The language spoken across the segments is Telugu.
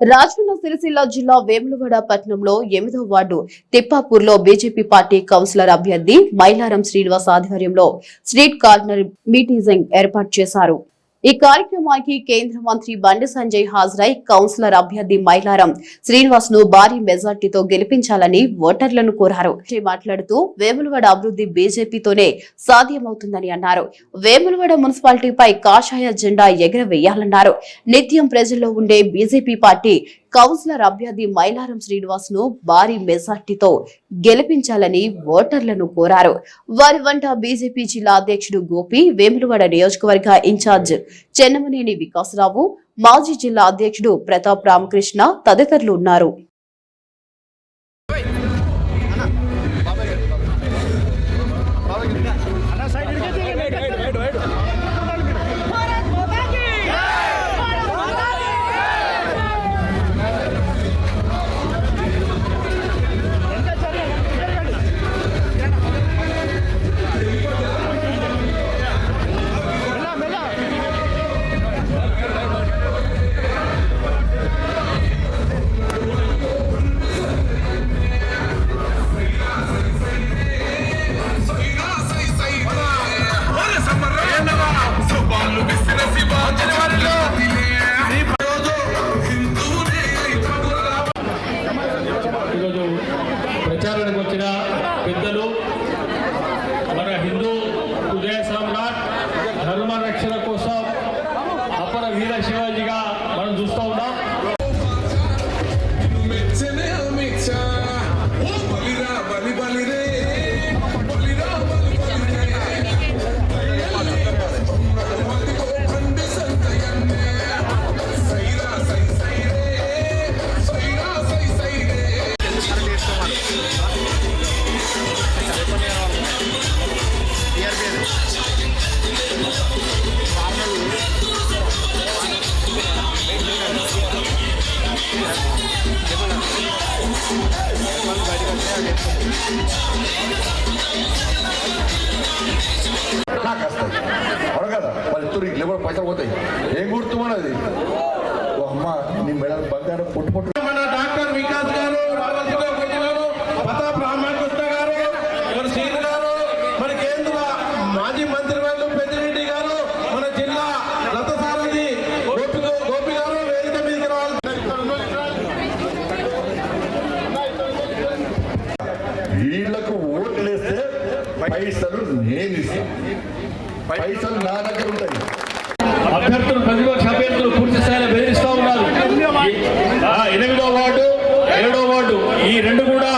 రాజన్న సిరిసిల్ల జిల్లా వేములవాడ పట్టణంలో ఎనిమిదో వార్డు తిప్పాపూర్లో బీజేపీ పార్టీ కౌన్సిలర్ అభ్యర్థి మైలారం శ్రీనివాస్ ఆధ్వర్యంలో స్ట్రీట్ కార్నర్ మీటింగ్ ఏర్పాటు చేశారు. ఈ కార్యక్రమానికి కేంద్ర మంత్రి బండి సంజయ్ హాజరై కౌన్సిలర్ అభ్యర్థి మైలారం శ్రీనివాస్ను భారీ మెజార్టీతో గెలిపించాలని ఓటర్లను కోరారు. మాట్లాడుతూ వేములవాడ అభివృద్ధి బీజేపీతోనే సాధ్యమవుతుందని అన్నారు. వేములవాడ మున్సిపాలిటీపై కాషాయ జెండా ఎగరవేయాలన్నారు. నిత్యం ప్రజల్లో ఉండే బీజేపీ పార్టీ కౌన్సిలర్ అభ్యర్థి మైలారం శ్రీనివాస్ను భారీ మెజార్టీతో గెలిపించాలని ఓటర్లను కోరారు. వారి వంట బీజేపీ జిల్లా అధ్యక్షుడు గోపి వేములవాడ నియోజకవర్గ ఇన్ఛార్జ్ చెన్నమనేని వికాసరావు మాజీ జిల్లా అధ్యక్షుడు ప్రతాప్ రామకృష్ణ తదితరులు ఉన్నారు. నాకు వస్తాయి అవును కదా? వాళ్ళు తురికి లేబర్ పైసలు పోతాయి. ఏం గుర్తు మనది? ఓ అమ్మ నీ మెడ బంగారం పుట్టు. మన డాక్టర్ వికాస్ గారు రావాల్సిన గారు ప్రతాప్ రామకృష్ణ గారు మన శ్రీను గారు మన కేంద్ర మాజీ మంత్రి వాళ్ళు పెద్దిరెడ్డి గారు మన జిల్లా రథసారథి గోపి గోపి గారు వేదిక మీదకి రావాలి వీళ్ళకు ఓట్లు వేస్తే పైసలు నేను పైసలు నా దగ్గర ఉంటాయి. అభ్యర్థులు ప్రతిపక్ష అభ్యర్థులు పూర్తి స్థాయిలో బెదిరిస్తూ ఉన్నారు. ఎనిమిదో వార్డు ఏడో వార్డు ఈ రెండు కూడా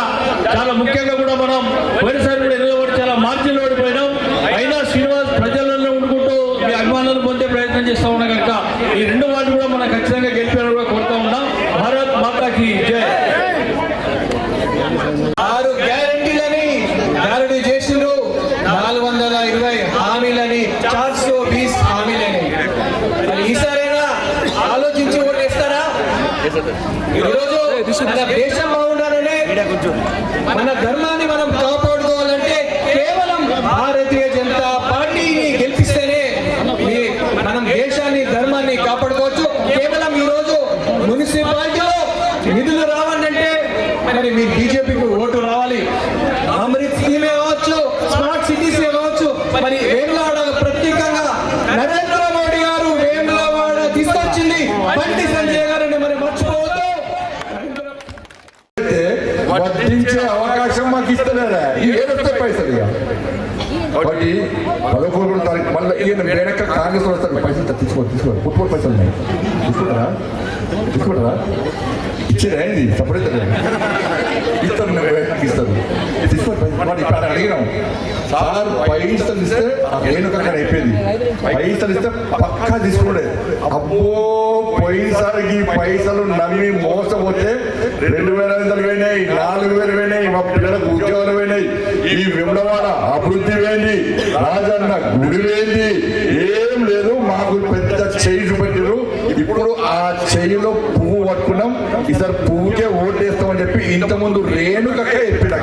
చాలా ముఖ్యంగా కూడా మనం పోయినసారి కూడా ఎనిమిదో వార్డు చాలా మార్జిన్లో ఓడిపోయినాం. అయినా శ్రీనివాస్ ప్రజలలో ఉండుకుంటూ మీ అభిమానులు పొందే ప్రయత్నం చేస్తూ ఉన్నాం కనుక ఈ రెండు వార్డు కూడా మనం ఖచ్చితంగా గెలిపేయాలని కూడా కోరుతా ఉన్నాం. భారత్ మాతాకి జయ ఈరోజు మన దేశం బాగుండాలనే మన ధర్మాన్ని మనం కాపాడుకోవాలంటే కేవలం భారతీయ జనతా పార్టీని గెలిపిస్తేనే మనం దేశాన్ని ధర్మాన్ని కాపాడుకోవచ్చు. కేవలం ఈ రోజు మున్సిపాలిటీలో నిధులు రావాలంటే మరి మీ బీజేపీకి ఓటు రావాలి. అమృత్ స్కీమే కావచ్చు స్మార్ట్ సిటీస్ కావచ్చు మరి వేములవాడ ప్రత్యేకంగా నరేంద్ర మోడీ గారు వేములవాడ తీసుకొచ్చింది బండి సంజయ్ గారిని మరి మర్చిపోవద్దు వడ్డించే అవకాశం మాకు ఇస్తలేరా ఏదొస్తే పైసలు ఇక కాబట్టి పదకొండు తారీఖు మళ్ళీ ఈయన వెనక కాంగ్రెస్ వస్తారు. పైసలు తీసుకోండి తీసుకోండి పుట్టుకోడు పైసలు ఉన్నాయి. తీసుకుంటారా? తీసుకుంటారా? ఇచ్చారా ఏంది? సపరేట్ ఇస్తారు మేము వెనక్కి ఇస్తారు. తీసుకోండి ఇక్కడ అడిగినాం. సార్ పైసలు ఇస్తే నేను అక్కడ అయిపోయింది. పైసలు ఇస్తే పక్కా తీసుకున్నాడే అబ్బో! పోయినసారికి పైసలు నమ్మి మోసపోతే రెండు వేల ఐదు వందలు పోయినాయి నాలుగు వేలు పోయినాయి మా పిల్లలకు ఉద్యోగాలు పోయినాయి. ఈ విమలవాడ అభివృద్ధి వేయండి రాజన్న గుడి వేయండి ఏం లేదు మాకు పెద్ద చేయి చూపెట్టారు ఇప్పుడు ఆ చెయ్యిలో పువ్వు పట్టుకున్నాం. ఈసారి పువ్వుకే ఓటేస్తామని చెప్పి ఇంతకుముందు రేణుకక్క చెప్పిన.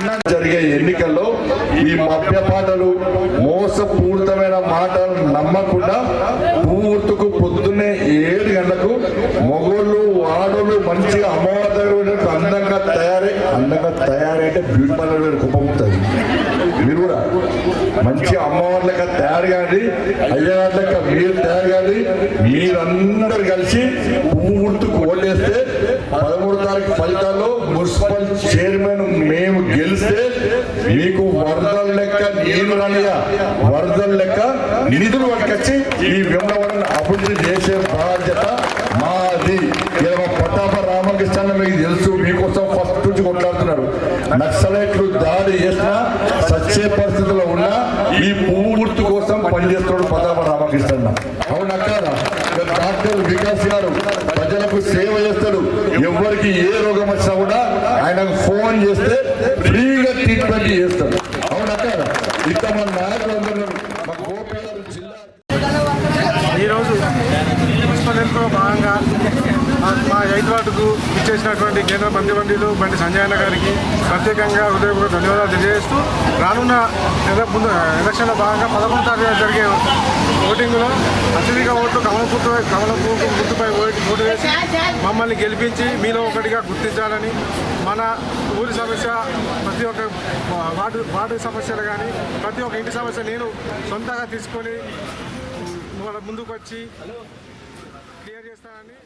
అన్న జరిగే ఎన్నికల్లో ఈ మద్యపాటలు మోసపూరితమైన మాటలు నమ్మకుండా పూర్తుకు పొద్దున్నే ఏడు గంటలకు మొగోళ్ళు వాడలు మంచిగా అమ్మవారి అందంగా తయారై అందంగా తయారైతే బ్యూటీ పార్లర్ కుప్పముతుంది మీరు కూడా మంచి అమ్మవార్లక తయారు కానీ అయ్యవార్లక మీరు తయారు కానీ మీరందరూ కలిసి పూర్తి కోళ్ళేస్తే పదమూడు తారీఖు ఫలితాల్లో మున్సిపల్ చైర్మన్ మీకు వరదల లెక్క నీళ్ళు రానియా వరదల లెక్క నిధులు పట్టుకొచ్చి ఈ వెంబడని అభివృద్ధి చేసే బాధ్యత మాది. ఇలా మా రామకృష్ణ మీకు తెలుసు మీకోసం ఫస్ట్ నుంచి కొట్లాడుతున్నారు. నక్సలైట్లు దాడి చేసినా సచ్చే పరిస్థితుల్లో ఉన్నా ఈ పువ్వు గుర్తు కోసం పనిచేస్తున్నాడు పట్టాభ రామకృష్ణ అవునా కాదా? డాక్టర్ వికాస్ గారు ప్రజలకు సేవ చేస్తాడు ఎవరికి ఏ రోగం వచ్చినా ఆయనకు ఫోన్ చేస్తే ఫ్రీగా ట్రీట్మెంట్ చేస్తాడు. అవునా కాదా ఇంత మన నాయకులు గోపి జిల్లా ఈరోజు భాగంగా మా- మా ఎయిత్ వార్డుకు ఇచ్చేసినటువంటి కేంద్ర మంత్రి బండిలు బండి సంజయ్ అన్న గారికి ప్రత్యేకంగా హృదయపూర్వక ధన్యవాదాలు తెలియజేస్తూ రానున్న ముందు ఎలక్షన్లో భాగంగా పదకొండు తారీఖున జరిగే ఓటింగ్లో అత్యధిక ఓట్లు కమల గుర్తు గుర్తుపై ఓటు వేసి మమ్మల్ని గెలిపించి మీలో ఒకటిగా గుర్తించాలని మన ఊరి సమస్య ప్రతి ఒక్క వార్డు వార్డు సమస్యలు కానీ ప్రతి ఒక్క ఇంటి సమస్య నేను సొంతంగా తీసుకొని వాళ్ళ ముందుకు వచ్చి క్లియర్ చేస్తానని